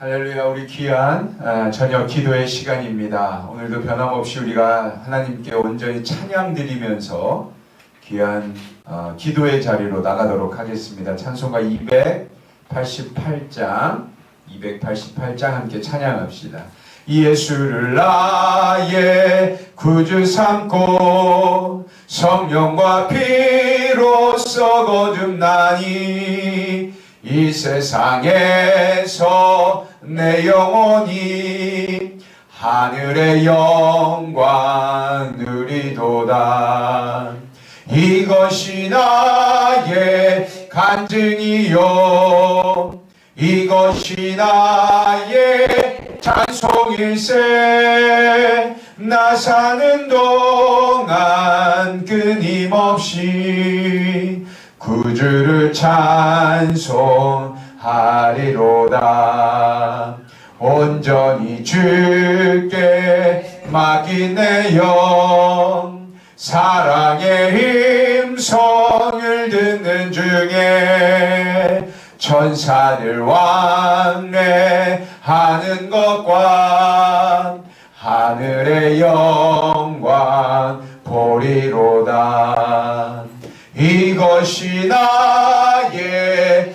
할렐루야 우리 귀한 아, 저녁 기도의 시간입니다. 오늘도 변함없이 우리가 하나님께 온전히 찬양 드리면서 귀한 어, 기도의 자리로 나가도록 하겠습니다. 찬송가 288장 288장 함께 찬양합시다. 예수를 나의 구주 삼고 성령과 피로써 거듭나니 이 세상에서 내 영혼이 하늘의 영광 누리도다. 이것이 나의 간증이요. 이것이 나의 찬송일세. 나 사는 동안 끊임없이 구주를 찬송 하리로다. 온전히 주께 맡긴 내영 사랑의 힘성을 듣는 중에 천사들 왕래하는 것과 하늘의 영광 보리로다. 이것이 나의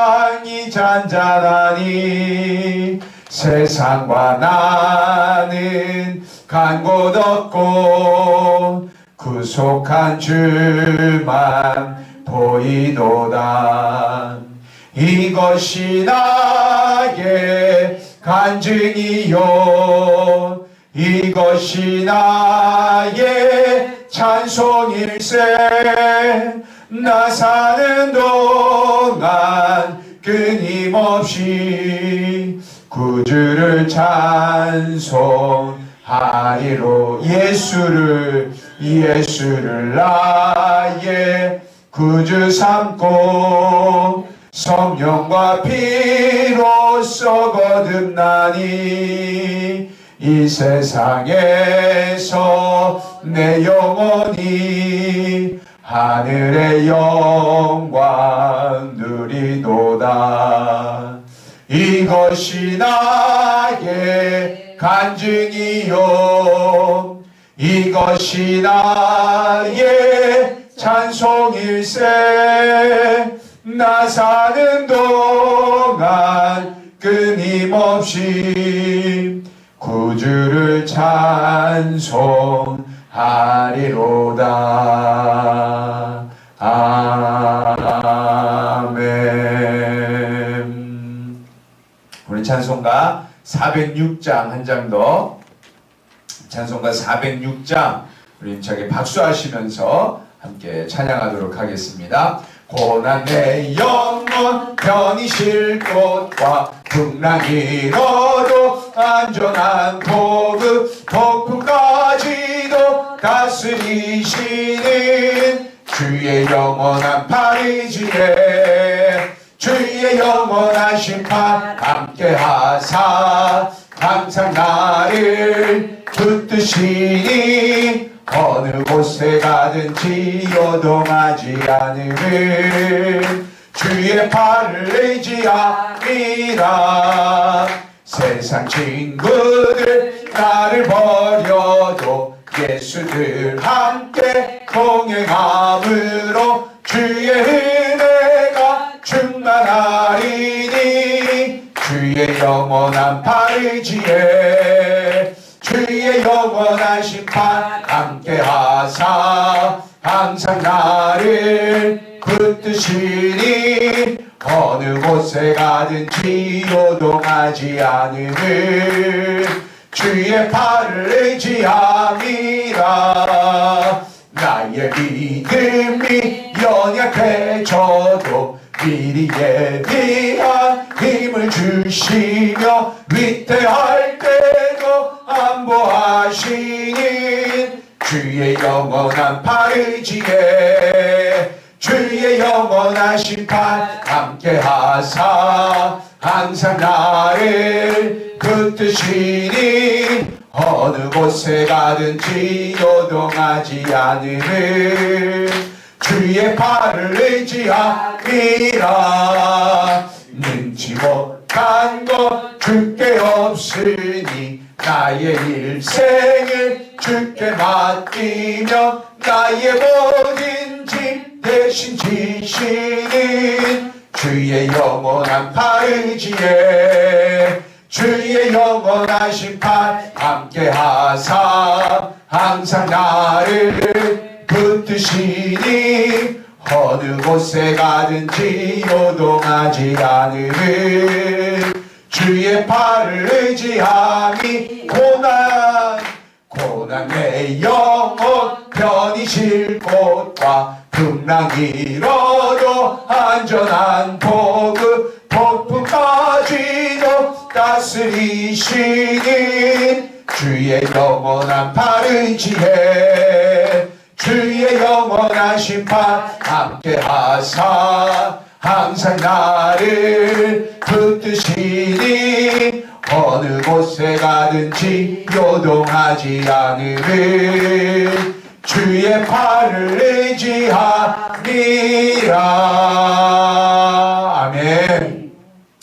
잔잔하니 세상과 나는 간곳 없고 구속한 줄만 보이도다. 이것이 나의 간증이요. 이것이 나의 찬송일세. 나 사는 동안 끊임없이 구주를 찬송하리로 예수를 예수를 나의 구주 삼고 성령과 피로써 거듭나니 이 세상에서 내 영혼이 하늘의 영광 누리도다. 이것이 나의 간증이요. 이것이 나의 찬송일세. 나 사는 동안 끊임없이 구주를 찬송 하리로다. 아멘. 우리 찬송가 406장 한 장 더. 찬송가 406장 우리 힘차게 박수하시면서 함께 찬양하도록 하겠습니다. 고난 내 영혼 편히 쉴 곳과 풍랑이 일어도 안전한 보급 다스리시는 주의 영원한 파리지에 주의 영원한 심판 함께 하사 항상 나를 붙드시니 어느 곳에 가든지 요동하지 않음을 주의 팔을 의지함이라. 세상 친구들 나를 버려도 예수들 함께 동행함으로 주의 은혜가 충만하리니 주의 영원한 파리지에 주의 영원한 심판 함께 하사 항상 나를 붙드시니 어느 곳에 가든지 요동하지 않음을 주의 팔을 의지함이라. 나의 믿음이 연약해져도 미리 예비한 힘을 주시며 위태할 때도 안보하시는 주의 영원한 파르지에 주의 영원한 심판 함께 하사 항상 나를 붙드시니 어느 곳에 가든지 요동하지 않으를 주의 팔을 의지함이라. 능치 못한 것 줄게 없으니 나의 일생을 주께 맡기며 나의 모든 짐 대신 지시는 주의 영원한 파르지에 주의 영원한 심판 함께 하사 항상 나를 붙드시니 어느 곳에 가든지 요동하지 않으를 주의 팔을 의지함이 고난 고난 내 영혼 편히 쉴 곳과 풍랑이로도 안전한 복음 폭풍까지도 다스리시는 주의 영원한 파르지에 주의 영원한 심판 함께 하사 항상 나를 붙드시니 어느 곳에 가든지 요동하지 않으를 주의 팔을 의지함이라 아멘.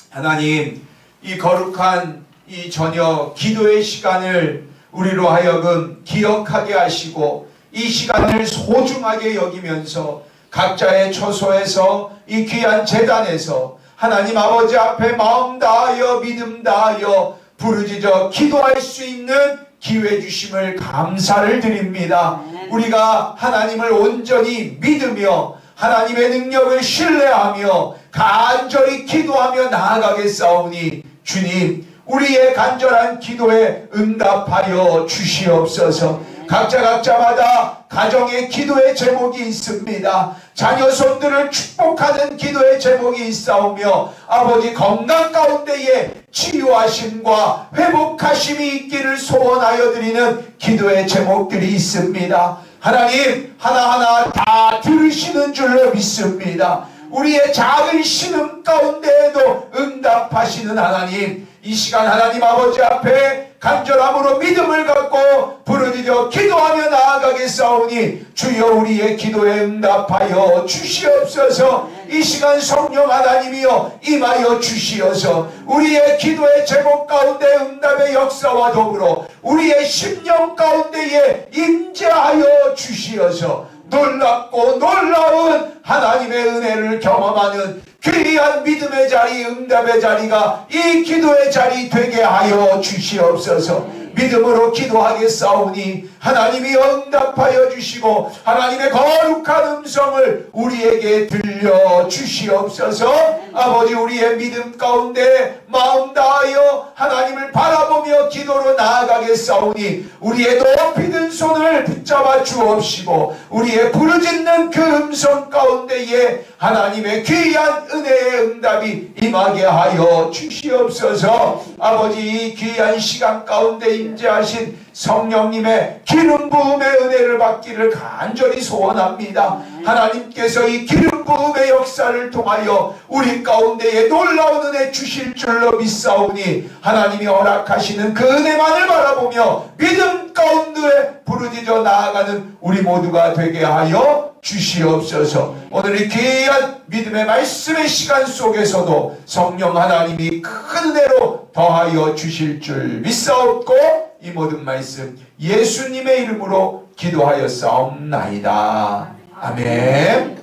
하나님 이 거룩한 이 저녁 기도의 시간을 우리로 하여금 기억하게 하시고 이 시간을 소중하게 여기면서 각자의 처소에서 이 귀한 재단에서 하나님 아버지 앞에 마음 다하여 믿음 다하여 부르짖어 기도할 수 있는 기회 주심을 감사를 드립니다. 우리가 하나님을 온전히 믿으며 하나님의 능력을 신뢰하며 간절히 기도하며 나아가겠사오니 주님 우리의 간절한 기도에 응답하여 주시옵소서. 각자 각자마다 가정의 기도의 제목이 있습니다. 자녀 손들을 축복하는 기도의 제목이 있사오며 아버지 건강 가운데에 치유하심과 회복하심이 있기를 소원하여 드리는 기도의 제목들이 있습니다. 하나님 하나하나 다 들으시는 줄로 믿습니다. 우리의 작은 신음 가운데에도 응답하시는 하나님 이 시간 하나님 아버지 앞에 간절함으로 믿음을 갖고 부르짖어 기도하며 나아가겠사오니 주여 우리의 기도에 응답하여 주시옵소서. 이 시간 성령 하나님이여 임하여 주시어서 우리의 기도의 제목 가운데 응답의 역사와 더불어 우리의 심령 가운데에 임재하여 주시어서 놀랍고 놀라운 하나님의 은혜를 경험하는 귀한 믿음의 자리, 응답의 자리가 이 기도의 자리 되게 하여 주시옵소서. 믿음으로 기도하겠사오니 하나님이 응답하여 주시고 하나님의 거룩한 음성을 우리에게 들려 주시옵소서. 아버지 우리의 믿음 가운데 마음 다하여 하나님을 바라보며 기도로 나아가겠사오니 우리의 높이 든 손을 붙잡아 주옵시고 우리의 부르짖는 그 음성 가운데에 하나님의 귀한 은혜의 응답이 임하게 하여 주시옵소서. 아버지 이 귀한 시간 가운데 임재하신 성령님의 기름 부음의 은혜를 받기를 간절히 소원합니다. 하나님께서 이 기름 부음의 역사를 통하여 우리 가운데에 놀라운 은혜 주실 줄로 믿사오니 하나님이 허락하시는 그 은혜만을 바라보며 믿음 가운데 부르짖어 나아가는 우리 모두가 되게 하여 주시옵소서. 오늘 이 귀한 믿음의 말씀의 시간 속에서도 성령 하나님이 큰 은혜로 더하여 주실 줄 믿사옵고 이 모든 말씀 예수님의 이름으로 기도하여 싸움나이다. 아멘.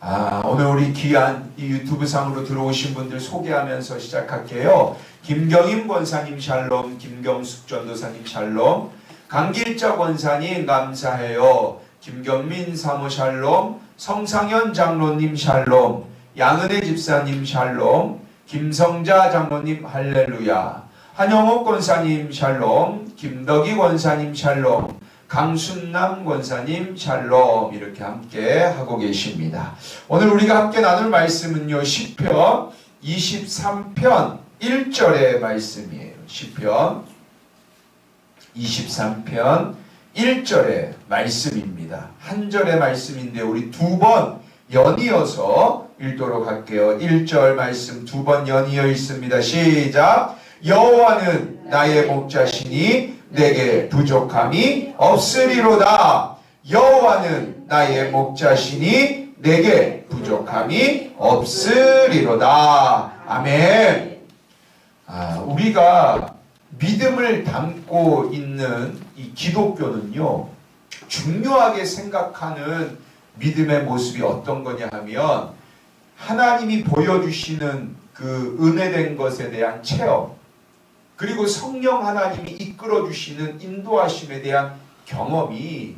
아, 오늘 우리 귀한 이 유튜브 상으로 들어오신 분들 소개하면서 시작할게요. 김경임 권사님 샬롬, 김경숙 전도사님 샬롬, 강길자 권사님 감사해요. 김경민 사모 샬롬, 성상현 장로님 샬롬, 양은혜 집사님 샬롬, 김성자 장로님 할렐루야, 한영옥 권사님 샬롬, 김덕희 권사님 샬롬, 강순남 권사님 샬롬 이렇게 함께 하고 계십니다. 오늘 우리가 함께 나눌 말씀은요. 시편 23편 1절의 말씀이에요. 시편 23편 1절의 말씀입니다. 한 절의 말씀인데 우리 두 번 연이어서 읽도록 할게요. 1절 말씀 두 번 연이어 있습니다. 시작. 여호와는 나의 목자시니 내게 부족함이 없으리로다. 여호와는 나의 목자시니 내게 부족함이 없으리로다. 아멘. 아, 우리가 믿음을 담고 있는 이 기독교는요, 중요하게 생각하는 믿음의 모습이 어떤 거냐 하면, 하나님이 보여주시는 그 은혜된 것에 대한 체험, 그리고 성령 하나님이 이끌어 주시는 인도하심에 대한 경험이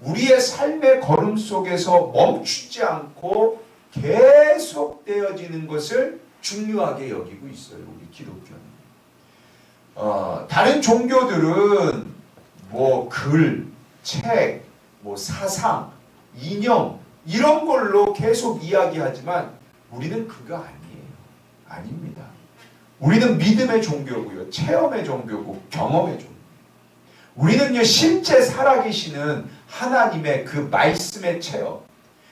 우리의 삶의 걸음 속에서 멈추지 않고 계속되어지는 것을 중요하게 여기고 있어요. 우리 기독교는. 어, 다른 종교들은 뭐 글, 책, 뭐 사상, 이념 이런 걸로 계속 이야기하지만 우리는 그거 아니에요. 아닙니다. 우리는 믿음의 종교고요. 체험의 종교고 경험의 종교. 우리는요 실제 살아계시는 하나님의 그 말씀의 체험,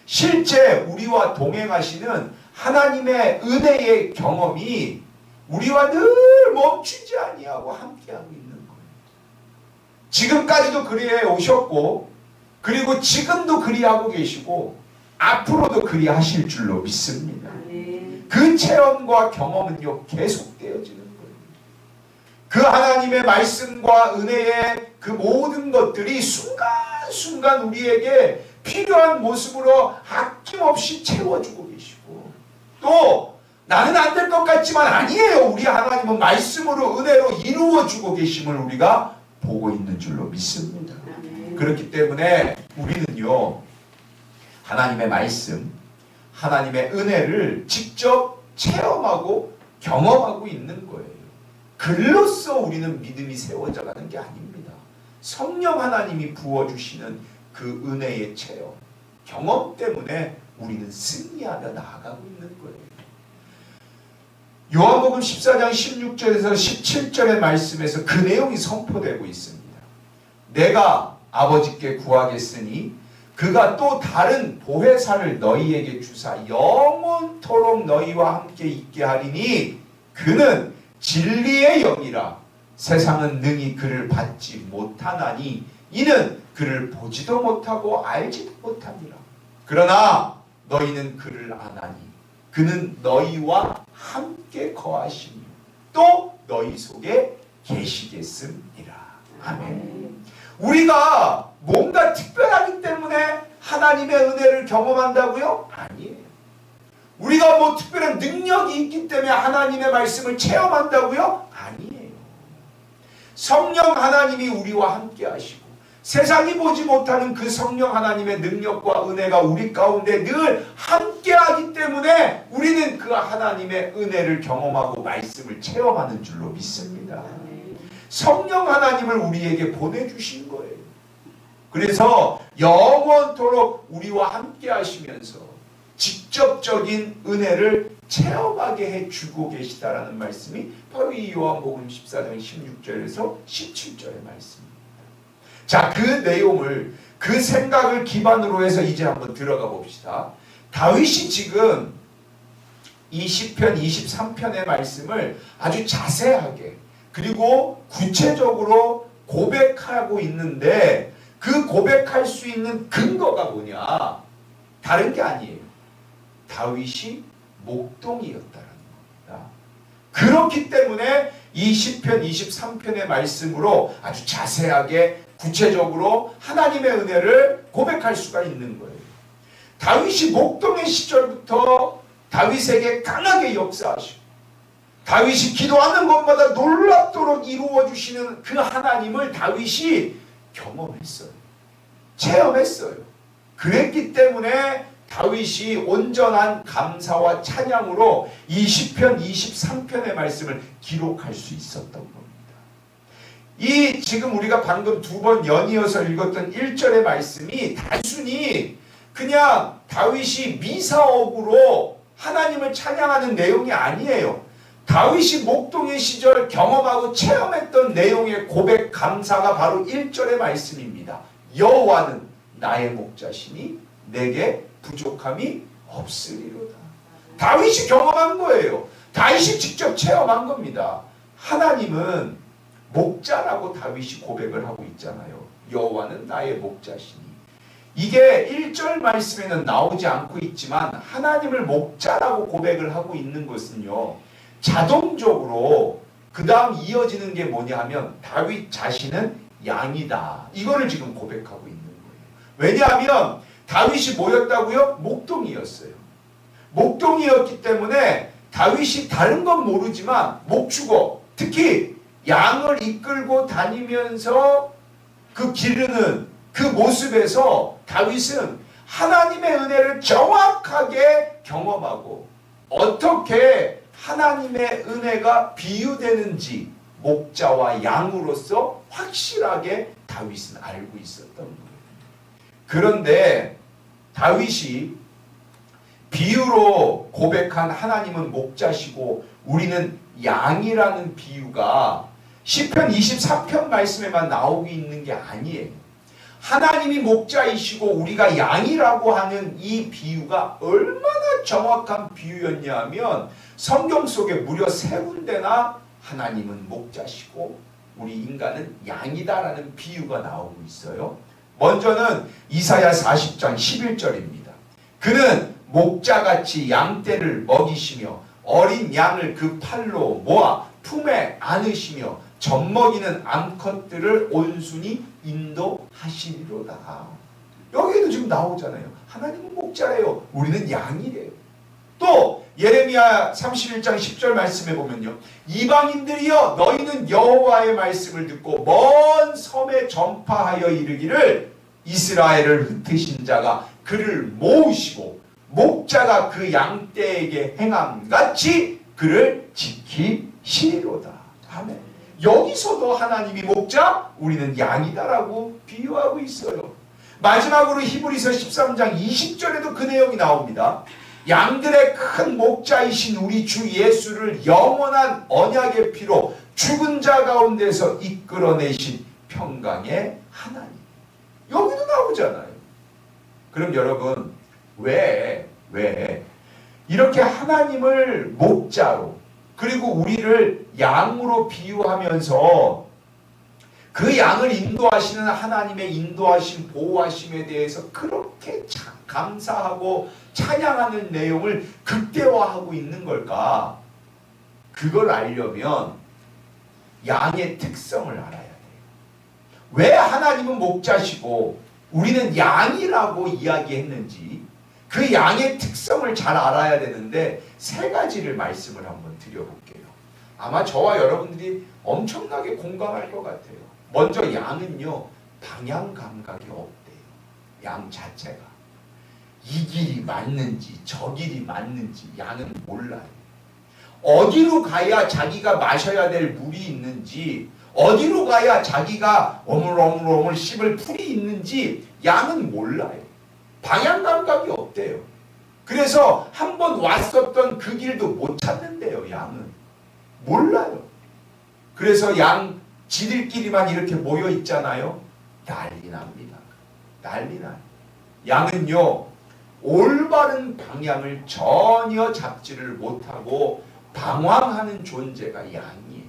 실제 우리와 동행하시는 하나님의 은혜의 경험이 우리와 늘 멈추지 아니하고 함께하고 있는 거예요. 지금까지도 그리해 오셨고, 그리고 지금도 그리하고 계시고, 앞으로도 그리하실 줄로 믿습니다. 그 체험과 경험은요 계속되어지는 거예요. 그 하나님의 말씀과 은혜의 그 모든 것들이 순간순간 우리에게 필요한 모습으로 아낌없이 채워주고 계시고 또 나는 안 될 것 같지만 아니에요. 우리 하나님은 말씀으로 은혜로 이루어주고 계심을 우리가 보고 있는 줄로 믿습니다. 그렇기 때문에 우리는요 하나님의 말씀 하나님의 은혜를 직접 체험하고 경험하고 있는 거예요. 글로써 우리는 믿음이 세워져 가는 게 아닙니다. 성령 하나님이 부어주시는 그 은혜의 체험, 경험 때문에 우리는 승리하며 나아가고 있는 거예요. 요한복음 14장 16절에서 17절의 말씀에서 그 내용이 선포되고 있습니다. 내가 아버지께 구하겠으니 그가 또 다른 보혜사를 너희에게 주사 영원토록 너희와 함께 있게 하리니 그는 진리의 영이라. 세상은 능히 그를 받지 못하나니 이는 그를 보지도 못하고 알지도 못하니라 그러나 너희는 그를 아나니 그는 너희와 함께 거하시며 또 너희 속에 계시겠음이라 아멘 우리가 뭔가 특별하기 때문에 하나님의 은혜를 경험한다고요? 아니에요. 우리가 뭐 특별한 능력이 있기 때문에 하나님의 말씀을 체험한다고요? 아니에요. 성령 하나님이 우리와 함께 하시고 세상이 보지 못하는 그 성령 하나님의 능력과 은혜가 우리 가운데 늘 함께 하기 때문에 우리는 그 하나님의 은혜를 경험하고 말씀을 체험하는 줄로 믿습니다. 성령 하나님을 우리에게 보내주신 거예요. 그래서 영원토록 우리와 함께 하시면서 직접적인 은혜를 체험하게 해주고 계시다라는 말씀이 바로 이 요한복음 14장 16절에서 17절의 말씀입니다. 자, 그 내용을 그 생각을 기반으로 해서 이제 한번 들어가 봅시다. 다윗이 지금 이 시편 23편의 말씀을 아주 자세하게 그리고 구체적으로 고백하고 있는데 그 고백할 수 있는 근거가 뭐냐? 다른 게 아니에요. 다윗이 목동이었다는 겁니다. 그렇기 때문에 이 시편 23편의 말씀으로 아주 자세하게 구체적으로 하나님의 은혜를 고백할 수가 있는 거예요. 다윗이 목동의 시절부터 다윗에게 강하게 역사하시고 다윗이 기도하는 것마다 놀랍도록 이루어 주시는 그 하나님을 다윗이 경험했어요. 체험했어요. 그랬기 때문에 다윗이 온전한 감사와 찬양으로 20편, 23편의 말씀을 기록할 수 있었던 겁니다. 이 지금 우리가 방금 두 번 연이어서 읽었던 1절의 말씀이 단순히 그냥 다윗이 미사옥으로 하나님을 찬양하는 내용이 아니에요. 다윗이 목동의 시절 경험하고 체험했던 내용의 고백 감사가 바로 1절의 말씀입니다. 여호와는 나의 목자시니 내게 부족함이 없으리로다. 다윗이 경험한 거예요. 다윗이 직접 체험한 겁니다. 하나님은 목자라고 다윗이 고백을 하고 있잖아요. 여호와는 나의 목자시니. 이게 1절 말씀에는 나오지 않고 있지만 하나님을 목자라고 고백을 하고 있는 것은요. 자동적으로 그 다음 이어지는 게 뭐냐 하면 다윗 자신은 양이다. 이거를 지금 고백하고 있는 거예요. 왜냐하면 다윗이 뭐였다고요? 목동이었어요. 목동이었기 때문에 다윗이 다른 건 모르지만 목축어 특히 양을 이끌고 다니면서 그 기르는 그 모습에서 다윗은 하나님의 은혜를 정확하게 경험하고 어떻게 하나님의 은혜가 비유되는지 목자와 양으로서 확실하게 다윗은 알고 있었던 거예요. 그런데 다윗이 비유로 고백한 하나님은 목자시고 우리는 양이라는 비유가 시편 23편 말씀에만 나오고 있는 게 아니에요. 하나님이 목자이시고 우리가 양이라고 하는 이 비유가 얼마나 정확한 비유였냐 하면 성경 속에 무려 세 군데나 하나님은 목자시고 우리 인간은 양이다라는 비유가 나오고 있어요. 먼저는 이사야 40장 11절입니다. 그는 목자같이 양떼를 먹이시며 어린 양을 그 팔로 모아 품에 안으시며 젖먹이는 암컷들을 온순히 인도하시리로다. 여기에도 지금 나오잖아요. 하나님은 목자래요. 우리는 양이래요. 또 예레미야 31장 10절 말씀에 보면요. 이방인들이여 너희는 여호와의 말씀을 듣고 먼 섬에 전파하여 이르기를 이스라엘을 흩으신 자가 그를 모으시고 목자가 그 양떼에게 행함 같이 그를 지키시리로다. 아멘. 여기서도 하나님이 목자, 우리는 양이다라고 비유하고 있어요. 마지막으로 히브리서 13장 20절에도 그 내용이 나옵니다. 양들의 큰 목자이신 우리 주 예수를 영원한 언약의 피로 죽은 자 가운데서 이끌어내신 평강의 하나님. 여기도 나오잖아요. 그럼 여러분, 왜, 왜, 이렇게 하나님을 목자로, 그리고 우리를 양으로 비유하면서 그 양을 인도하시는 하나님의 인도하심, 보호하심에 대해서 그렇게 참 감사하고 찬양하는 내용을 극대화하고 있는 걸까? 그걸 알려면 양의 특성을 알아야 돼요. 왜 하나님은 목자시고 우리는 양이라고 이야기했는지 그 양의 특성을 잘 알아야 되는데 세 가지를 말씀을 한번 드려볼게요. 아마 저와 여러분들이 엄청나게 공감할 것 같아요. 먼저 양은요 방향 감각이 없대요. 양 자체가 이 길이 맞는지 저 길이 맞는지 양은 몰라요. 어디로 가야 자기가 마셔야 될 물이 있는지 어디로 가야 자기가 어물어물어물 씹을 풀이 있는지 양은 몰라요. 방향 감각이 없대요. 그래서 한 번 왔었던 그 길도 못 찾는데요, 양은. 몰라요. 그래서 양 지들끼리만 이렇게 모여 있잖아요. 난리 납니다. 난리 나요. 양은요, 올바른 방향을 전혀 잡지를 못하고 방황하는 존재가 양이에요.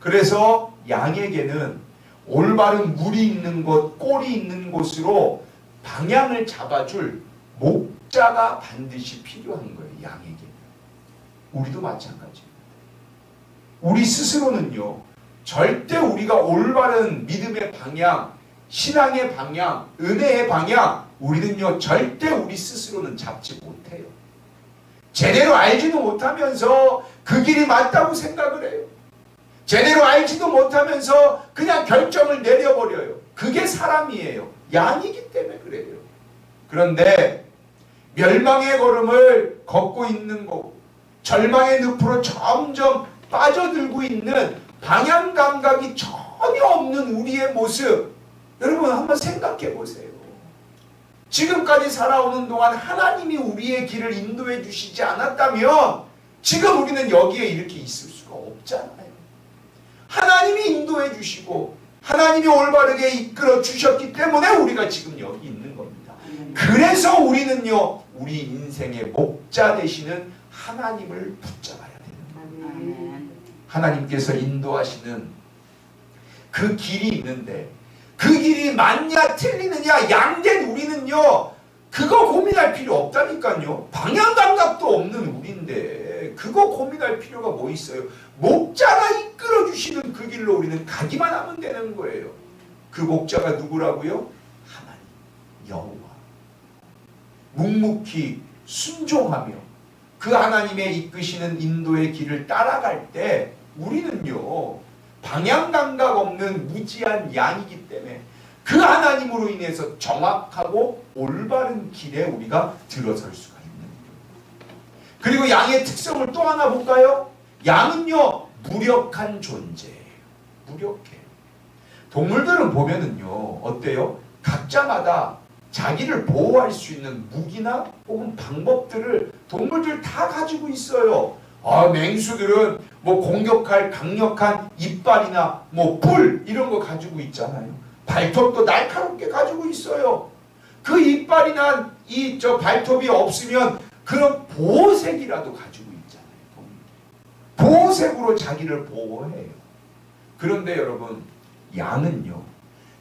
그래서 양에게는 올바른 물이 있는 곳, 꼴이 있는 곳으로 방향을 잡아줄 목자가 반드시 필요한 거예요, 양에게는. 우리도 마찬가지입니다. 우리 스스로는요, 절대 우리가 올바른 믿음의 방향, 신앙의 방향, 은혜의 방향, 우리는요, 절대 우리 스스로는 잡지 못해요. 제대로 알지도 못하면서 그 길이 맞다고 생각을 해요. 제대로 알지도 못하면서 그냥 결정을 내려버려요. 그게 사람이에요. 양이기 때문에 그래요. 그런데 멸망의 걸음을 걷고 있는 거고 절망의 늪으로 점점 빠져들고 있는 방향 감각이 전 전혀 없는 우리의 모습 여러분 한번 생각해 보세요. 지금까지 살아오는 동안 하나님이 우리의 길을 인도해 주시지 않았다면 지금 우리는 여기에 이렇게 있을 수가 없잖아요. 하나님이 인도해 주시고 하나님이 올바르게 이끌어 주셨기 때문에 우리가 지금 여기 있는 겁니다. 그래서 우리는요, 우리 인생의 목자 되시는 하나님을 붙잡아야 돼요. 아멘. 하나님께서 인도하시는 그 길이 있는데 그 길이 맞냐 틀리느냐 양된 우리는요 그거 고민할 필요 없다니까요 방향 감각도 없는 우리인데 그거 고민할 필요가 뭐 있어요 목자가 주시는 그 길로 우리는 가기만 하면 되는 거예요 그 목자가 누구라고요 하나님 여호와 묵묵히 순종하며 그 하나님의 이끄시는 인도의 길을 따라갈 때 우리는요 방향 감각 없는 무지한 양이기 때문에 그 하나님으로 인해서 정확하고 올바른 길에 우리가 들어설 수가 있는 거예요. 그리고 양의 특성을 또 하나 볼까요? 양은요 무력한 존재예요. 무력해. 동물들은 보면은요 어때요? 각자마다 자기를 보호할 수 있는 무기나 혹은 방법들을 동물들 다 가지고 있어요. 아, 맹수들은 뭐 공격할 강력한 이빨이나 뭐 뿔 이런 거 가지고 있잖아요. 발톱도 날카롭게 가지고 있어요. 그 이빨이나 이 저 발톱이 없으면 그런 보호색이라도 가지고. 보호색으로 자기를 보호해요. 그런데 여러분 양은요.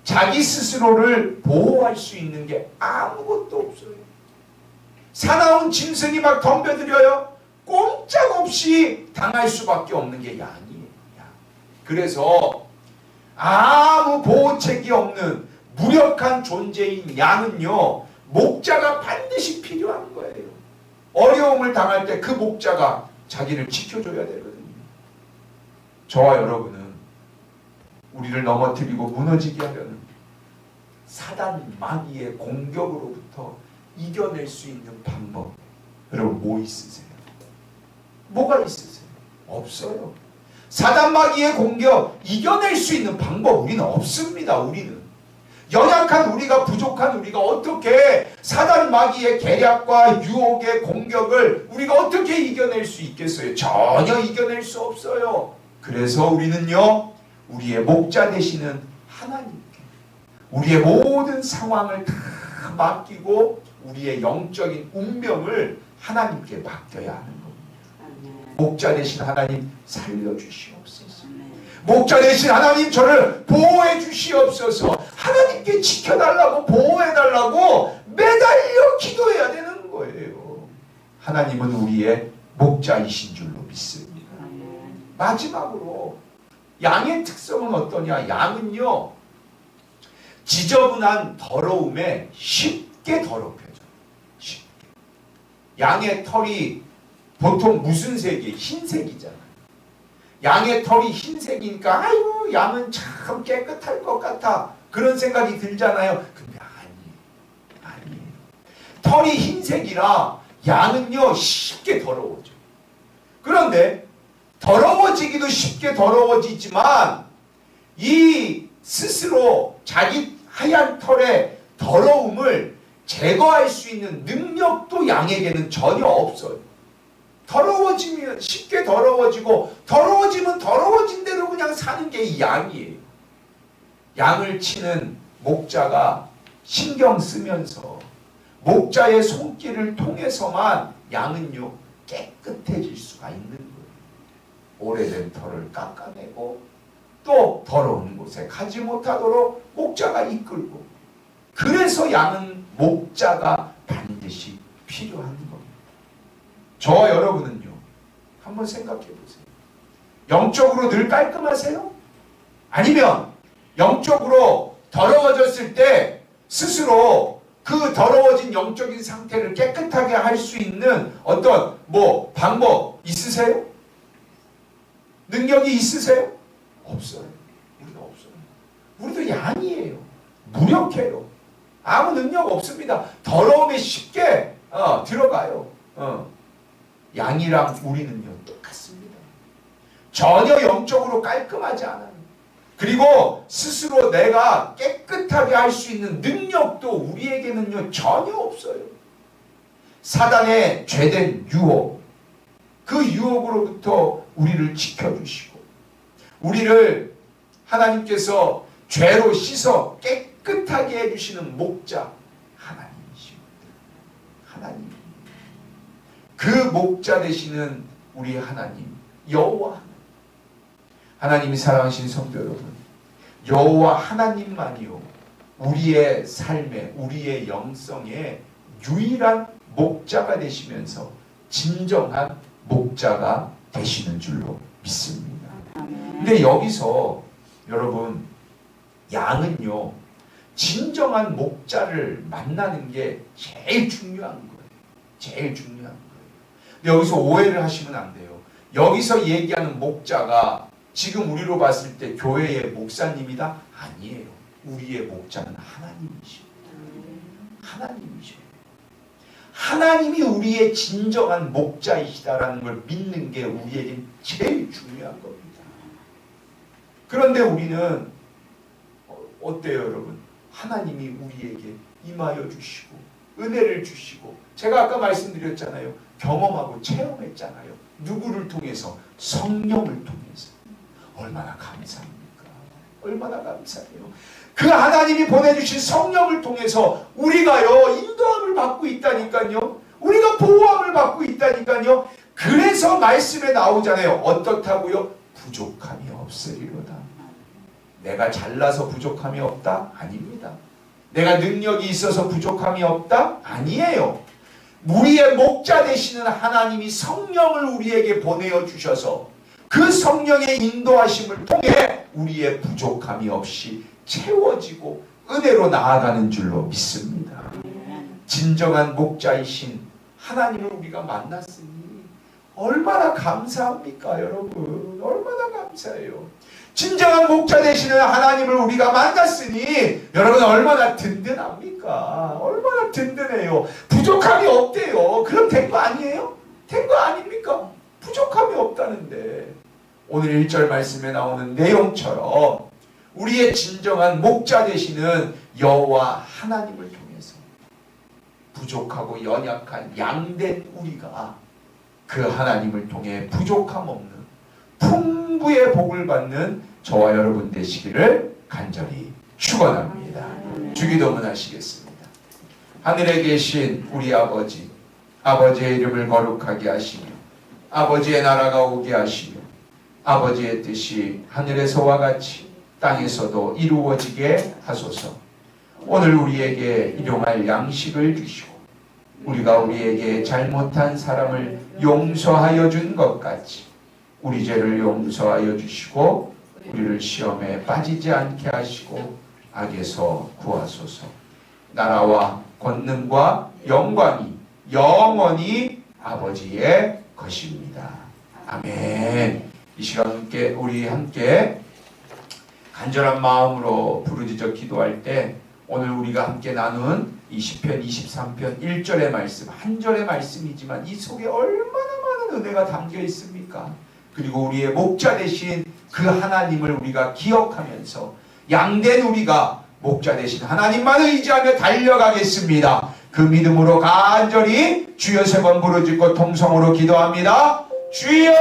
자기 스스로를 보호할 수 있는 게 아무것도 없어요. 사나운 짐승이 막 덤벼들어요. 꼼짝없이 당할 수밖에 없는 게 양이에요. 양. 그래서 아무 보호책이 없는 무력한 존재인 양은요. 목자가 반드시 필요한 거예요. 어려움을 당할 때 그 목자가 자기를 지켜줘야 되거든요. 저와 여러분은 우리를 넘어뜨리고 무너지게 하려는 사단 마귀의 공격으로부터 이겨낼 수 있는 방법 여러분 뭐 있으세요? 뭐가 있으세요? 없어요. 사단 마귀의 공격 이겨낼 수 있는 방법 우리는 없습니다. 우리는 연약한 우리가 부족한 우리가 어떻게 사단 마귀의 계략과 유혹의 공격을 우리가 어떻게 이겨낼 수 있겠어요? 전혀 이겨낼 수 없어요. 그래서 우리는요 우리의 목자 되시는 하나님께 우리의 모든 상황을 다 맡기고 우리의 영적인 운명을 하나님께 맡겨야 하는 겁니다. 목자 되신 하나님 살려주시옵소서. 목자 되신 하나님 저를 보호해 주시옵소서. 하나님께 지켜달라고 보호해 달라고 매달려 기도해야 되는 거예요. 하나님은 우리의 목자이신 줄로 믿습니다. 마지막으로 양의 특성은 어떠냐? 양은요 지저분한 더러움에 쉽게 더럽혀져. 쉽게. 양의 털이 보통 무슨 색이에요? 흰색이잖아요. 양의 털이 흰색이니까 아이고 양은 참 깨끗할 것 같아 그런 생각이 들잖아요. 근데 아니에요. 아니에요. 털이 흰색이라 양은요 쉽게 더러워져. 그런데 더러워지기도 쉽게 더러워지지만 이 스스로 자기 하얀 털의 더러움을 제거할 수 있는 능력도 양에게는 전혀 없어요. 더러워지면 쉽게 더러워지고 더러워지면 더러워진 대로 그냥 사는 게 이 양이에요. 양을 치는 목자가 신경 쓰면서 목자의 손길을 통해서만 양은요 깨끗해질 수가 있는 거예요. 오래된 털을 깎아내고 또 더러운 곳에 가지 못하도록 목자가 이끌고 그래서 양은 목자가 반드시 필요한 겁니다. 저와 여러분은요 한번 생각해 보세요. 영적으로 늘 깔끔하세요? 아니면 영적으로 더러워졌을 때 스스로 그 더러워진 영적인 상태를 깨끗하게 할 수 있는 어떤 뭐 방법 있으세요? 능력이 있으세요? 없어요. 우리도 없어요. 우리도 양이에요. 무력해요. 아무 능력 없습니다. 더러움에 쉽게 어, 들어가요. 어. 양이랑 우리는요 똑같습니다. 전혀 영적으로 깔끔하지 않아요. 그리고 스스로 내가 깨끗하게 할 수 있는 능력도 우리에게는요 전혀 없어요. 사단의 죄된 유혹, 그 유혹으로부터 우리를 지켜주시고, 우리를 하나님께서 죄로 씻어 깨끗하게 해주시는 목자 하나님이십니다. 하나님. 그 목자 되시는 우리 하나님 여호와 하나님. 하나님이 사랑하신 성도 여러분, 여호와 하나님만이요 우리의 삶에 우리의 영성에 유일한 목자가 되시면서 진정한 목자가 되시는 줄로 믿습니다. 근데 여기서 여러분 양은요 진정한 목자를 만나는 게 제일 중요한 거예요. 제일 중요한 거예요. 근데 여기서 오해를 하시면 안 돼요. 여기서 얘기하는 목자가 지금 우리로 봤을 때 교회의 목사님이다? 아니에요. 우리의 목자는 하나님이십니다. 하나님이셔요. 하나님이 우리의 진정한 목자이시다라는 걸 믿는 게 우리에겐 제일 중요한 겁니다. 그런데 우리는 어, 어때요, 여러분? 하나님이 우리에게 임하여 주시고 은혜를 주시고 제가 아까 말씀드렸잖아요. 경험하고 체험했잖아요. 누구를 통해서 성령을 통해서 얼마나 감사합니까? 얼마나 감사해요. 그 하나님이 보내주신 성령을 통해서 우리가요 인도함을 받고 있다니까요. 우리가 보호함을 받고 있다니까요. 그래서 말씀에 나오잖아요. 어떻다고요? 부족함이 없으리로다. 내가 잘나서 부족함이 없다? 아닙니다. 내가 능력이 있어서 부족함이 없다? 아니에요. 우리의 목자 되시는 하나님이 성령을 우리에게 보내어 주셔서 그 성령의 인도하심을 통해 우리의 부족함이 없이 채워지고 은혜로 나아가는 줄로 믿습니다. 진정한 목자이신 하나님을 우리가 만났으니 얼마나 감사합니까, 여러분? 얼마나 감사해요. 진정한 목자 되시는 하나님을 우리가 만났으니 여러분 얼마나 든든합니까? 얼마나 든든해요. 부족함이 없대요. 그럼 된 거 아니에요? 된 거 아닙니까? 부족함이 없다는데 오늘 1절 말씀에 나오는 내용처럼 우리의 진정한 목자 되시는 여호와 하나님을 통해서 부족하고 연약한 양된 우리가 그 하나님을 통해 부족함 없는 풍부의 복을 받는 저와 여러분 되시기를 간절히 축원합니다. 주기도문 하시겠습니다. 하늘에 계신 우리 아버지 아버지의 이름을 거룩하게 하시며 아버지의 나라가 오게 하시며 아버지의 뜻이 하늘에서와 같이 땅에서도 이루어지게 하소서. 오늘 우리에게 일용할 양식을 주시고 우리가 우리에게 잘못한 사람을 용서하여 준 것 같이 우리 죄를 용서하여 주시고 우리를 시험에 빠지지 않게 하시고 악에서 구하소서. 나라와 권능과 영광이 영원히 아버지의 것입니다. 아멘. 이 시간 함께 우리 함께 간절한 마음으로 부르짖어 기도할 때 오늘 우리가 함께 나눈 이 시편 23편 1절의 말씀 한 절의 말씀이지만 이 속에 얼마나 많은 은혜가 담겨 있습니까? 그리고 우리의 목자 되신 그 하나님을 우리가 기억하면서 양된 우리가 목자 되신 하나님만 의지하며 달려가겠습니다. 그 믿음으로 간절히 주여 세번 부르짖고 통성으로 기도합니다. 주여!